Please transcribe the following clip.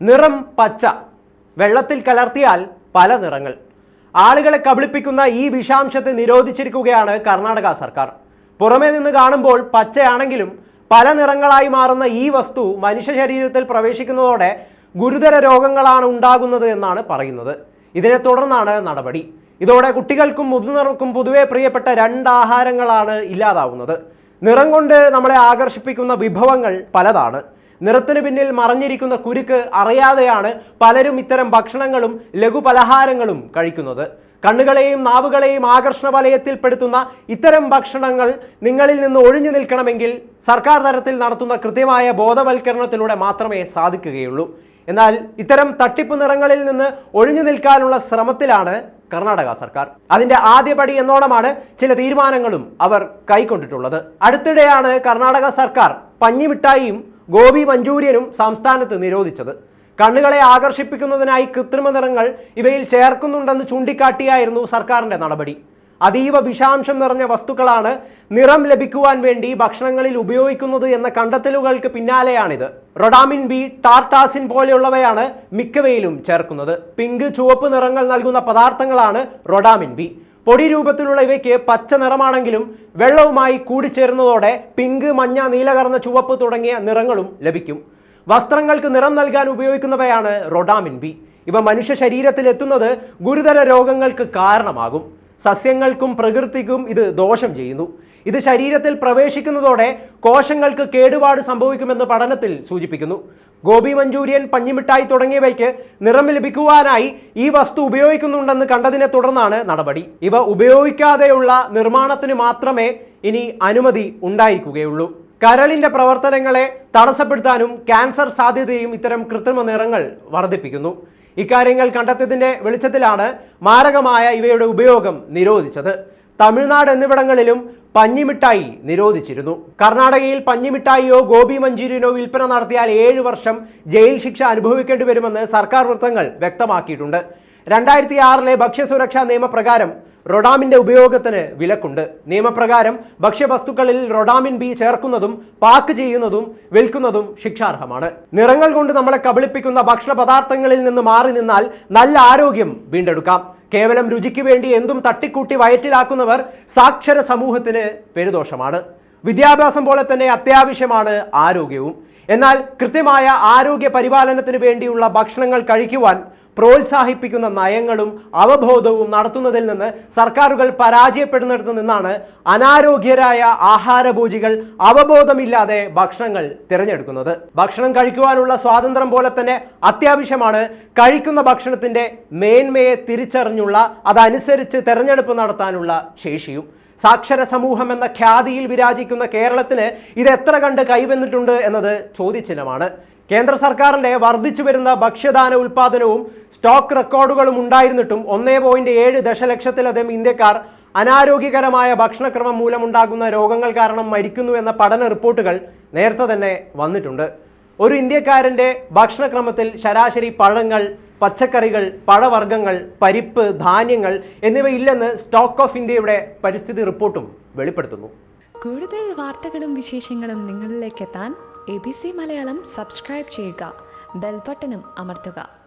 നിറം പച്ച. വെള്ളത്തിൽ കലർത്തിയാൽ പല നിറങ്ങൾ. ആളുകളെ കബളിപ്പിക്കുന്ന ഈ വിഷാംശത്തെ നിരോധിച്ചിരിക്കുകയാണ് കർണാടക സർക്കാർ. പുറമേ നിന്ന് കാണുമ്പോൾ പച്ചയാണെങ്കിലും പല നിറങ്ങളായി മാറുന്ന ഈ വസ്തു മനുഷ്യ ശരീരത്തിൽ പ്രവേശിക്കുന്നതോടെ ഗുരുതര രോഗങ്ങളാണ് ഉണ്ടാകുന്നത് എന്നാണ് പറയുന്നത്. ഇതിനെ തുടർന്നാണ് നടപടി. ഇതോടെ കുട്ടികൾക്കും മുതിർന്നവർക്കും പൊതുവെ പ്രിയപ്പെട്ട രണ്ടാഹാരങ്ങളാണ് ഇല്ലാതാവുന്നത്. നിറം കൊണ്ട് നമ്മളെ ആകർഷിപ്പിക്കുന്ന വിഭവങ്ങൾ പലതാണ്. നിറത്തിന് പിന്നിൽ മറഞ്ഞിരിക്കുന്ന കുരുക്ക് അറിയാതെയാണ് പലരും ഇത്തരം ഭക്ഷണങ്ങളും ലഘുപലഹാരങ്ങളും കഴിക്കുന്നത്. കണ്ണുകളെയും നാവുകളെയും ആകർഷണ വലയത്തിൽപ്പെടുത്തുന്ന ഇത്തരം ഭക്ഷണങ്ങൾ നിങ്ങളിൽ നിന്ന് ഒഴിഞ്ഞു നിൽക്കണമെങ്കിൽ സർക്കാർ തലത്തിൽ നടത്തുന്ന കൃത്യമായ ബോധവൽക്കരണത്തിലൂടെ മാത്രമേ സാധിക്കുകയുള്ളൂ. എന്നാൽ ഇത്തരം തട്ടിപ്പ് നിറങ്ങളിൽ നിന്ന് ഒഴിഞ്ഞു നിൽക്കാനുള്ള ശ്രമത്തിലാണ് കർണാടക സർക്കാർ. അതിന്റെ ആദ്യപടി എന്നോണമാണ് ചില തീരുമാനങ്ങളും അവർ കൈക്കൊണ്ടിട്ടുള്ളത്. അടുത്തിടെയാണ് കർണാടക സർക്കാർ പഞ്ഞിമിഠായിയും ഗോപി മഞ്ചൂരിയനും സംസ്ഥാനത്ത് നിരോധിച്ചത്. കണ്ണുകളെ ആകർഷിപ്പിക്കുന്നതിനായി കൃത്രിമ നിറങ്ങൾ ഇവയിൽ ചേർക്കുന്നുണ്ടെന്ന് ചൂണ്ടിക്കാട്ടിയായിരുന്നു സർക്കാരിന്റെ നടപടി. അതീവ വിഷാംശം നിറഞ്ഞ വസ്തുക്കളാണ് നിറം ലഭിക്കുവാൻ വേണ്ടി ഭക്ഷണങ്ങളിൽ ഉപയോഗിക്കുന്നത് എന്ന കണ്ടെത്തലുകൾക്ക് പിന്നാലെയാണിത്. റൊഡാമിൻ ബി ടാർട്ടാസിൻ പോലെയുള്ളവയാണ് മിക്കവയിലും ചേർക്കുന്നത്. പിങ്ക് ചുവപ്പ് നിറങ്ങൾ നൽകുന്ന പദാർത്ഥങ്ങളാണ് റൊഡാമിൻ ബി. പൊടി രൂപത്തിലുള്ള ഇവയ്ക്ക് പച്ച നിറമാണെങ്കിലും വെള്ളവുമായി കൂടിച്ചേരുന്നതോടെ പിങ്ക് മഞ്ഞ നീലകർന്ന ചുവപ്പ് തുടങ്ങിയ നിറങ്ങളും ലഭിക്കും. വസ്ത്രങ്ങൾക്ക് നിറം നൽകാൻ ഉപയോഗിക്കുന്നവയാണ് റൊഡാമിൻ ബി. ഇവ മനുഷ്യ ശരീരത്തിൽ എത്തുന്നത് ഗുരുതര രോഗങ്ങൾക്ക് കാരണമാകും. സസ്യങ്ങൾക്കും പ്രകൃതിക്കും ഇത് ദോഷം ചെയ്യുന്നു. ഇത് ശരീരത്തിൽ പ്രവേശിക്കുന്നതോടെ കോശങ്ങൾക്ക് കേടുപാട് സംഭവിക്കുമെന്ന് പഠനത്തിൽ സൂചിപ്പിക്കുന്നു. ഗോപി മഞ്ചൂരിയൻ പഞ്ഞിമിഠായി തുടങ്ങിയവയ്ക്ക് നിറം ലഭിക്കുവാനായി ഈ വസ്തു ഉപയോഗിക്കുന്നുണ്ടെന്ന് കണ്ടതിനെ തുടർന്നാണ് നടപടി. ഇവ ഉപയോഗിക്കാതെയുള്ള നിർമ്മാണത്തിന് മാത്രമേ ഇനി അനുമതി ഉണ്ടായിരിക്കുകയുള്ളൂ. കരളിന്റെ പ്രവർത്തനങ്ങളെ തടസ്സപ്പെടുത്താനും ക്യാൻസർ സാധ്യതയും ഇത്തരം കൃത്രിമ നിറങ്ങൾ വർദ്ധിപ്പിക്കുന്നു. ഇക്കാര്യങ്ങൾ കണ്ടെത്തിയതിന്റെ വെളിച്ചത്തിലാണ് മാരകമായ ഇവയുടെ ഉപയോഗം നിരോധിച്ചത്. തമിഴ്നാട് എന്നിവിടങ്ങളിലും പഞ്ഞിമിഠായി നിരോധിച്ചിരുന്നു. കർണാടകയിൽ പഞ്ഞിമിഠായിയോ ഗോപി മഞ്ചൂരിയനോ വിൽപ്പന നടത്തിയാൽ ഏഴ് വർഷം ജയിൽ ശിക്ഷ അനുഭവിക്കേണ്ടി വരുമെന്ന് സർക്കാർ വൃത്തങ്ങൾ വ്യക്തമാക്കിയിട്ടുണ്ട്. രണ്ടായിരത്തി ആറിലെ ഭക്ഷ്യസുരക്ഷാ നിയമപ്രകാരം റൊഡാമിന്റെ ഉപയോഗത്തിന് വിലക്കുണ്ട്. നിയമപ്രകാരം ഭക്ഷ്യവസ്തുക്കളിൽ റൊഡാമിൻ ബി ചേർക്കുന്നതും പാക്ക് ചെയ്യുന്നതും വിൽക്കുന്നതും ശിക്ഷാർഹമാണ്. നിറങ്ങൾ കൊണ്ട് നമ്മളെ കബളിപ്പിക്കുന്ന ഭക്ഷണ പദാർത്ഥങ്ങളിൽ നിന്ന് മാറി നിന്നാൽ നല്ല ആരോഗ്യം വീണ്ടെടുക്കാം. കേവലം രുചിക്ക് വേണ്ടി എന്തും തട്ടിക്കൂട്ടി വയറ്റിലാക്കുന്നവർ സാക്ഷര സമൂഹത്തിന് പെരുദോഷമാണ്. വിദ്യാഭ്യാസം പോലെ തന്നെ അത്യാവശ്യമാണ് ആരോഗ്യവും. എന്നാൽ കൃത്യമായ ആരോഗ്യ പരിപാലനത്തിന് വേണ്ടിയുള്ള ഭക്ഷണങ്ങൾ കഴിക്കുവാൻ പ്രോത്സാഹിപ്പിക്കുന്ന നയങ്ങളും അവബോധവും നടത്തുന്നതിൽ നിന്ന് സർക്കാരുകൾ പരാജയപ്പെടുന്നിടത്ത് നിന്നാണ് അനാരോഗ്യരായ ആഹാരഭോജികൾ അവബോധമില്ലാതെ ഭക്ഷണങ്ങൾ തിരഞ്ഞെടുക്കുന്നത്. ഭക്ഷണം കഴിക്കുവാനുള്ള സ്വാതന്ത്ര്യം പോലെ തന്നെ അത്യാവശ്യമാണ് കഴിക്കുന്ന ഭക്ഷണത്തിന്റെ മേന്മയെ തിരിച്ചറിഞ്ഞുള്ള അതനുസരിച്ച് തിരഞ്ഞെടുപ്പ് നടത്താനുള്ള ശേഷിയും. സാക്ഷര സമൂഹം എന്ന ഖ്യാതിയിൽ വിരാജിക്കുന്ന കേരളത്തിന് ഇത് എത്ര കണ്ട് കൈവന്നിട്ടുണ്ട് എന്നത് ചോദ്യചിഹ്നമാണ്. കേന്ദ്ര സർക്കാരിന്റെ വർദ്ധിച്ചു വരുന്ന ഭക്ഷ്യധാന ഉൽപാദനവും സ്റ്റോക്ക് റെക്കോർഡുകളും ഉണ്ടായിരുന്നിട്ടും ഒന്നേ പോയിന്റ് ഏഴ് ദശലക്ഷത്തിലധികം ഇന്ത്യക്കാർ അനാരോഗ്യകരമായ ഭക്ഷണക്രമം മൂലമുണ്ടാകുന്ന രോഗങ്ങൾ കാരണം മരിക്കുന്നു എന്ന പഠന റിപ്പോർട്ടുകൾ നേരത്തെ തന്നെ വന്നിട്ടുണ്ട്. ഒരു ഇന്ത്യക്കാരന്റെ ഭക്ഷണക്രമത്തിൽ ശരാശരി പഴങ്ങൾ പച്ചക്കറികൾ പഴവർഗങ്ങൾ പരിപ്പ് ധാന്യങ്ങൾ എന്നിവയില്ലെന്ന് സ്റ്റോക്ക് ഓഫ് ഇന്ത്യയുടെ പരിസ്ഥിതി റിപ്പോർട്ടും വെളിപ്പെടുത്തുന്നു. കൂടുതൽ വാർത്തകളും വിശേഷങ്ങളും നിങ്ങളിലേക്ക് എത്താൻ A B C Malayalam subscribe ചെയ്യുക. ബെൽബട്ടനും അമർത്തുക.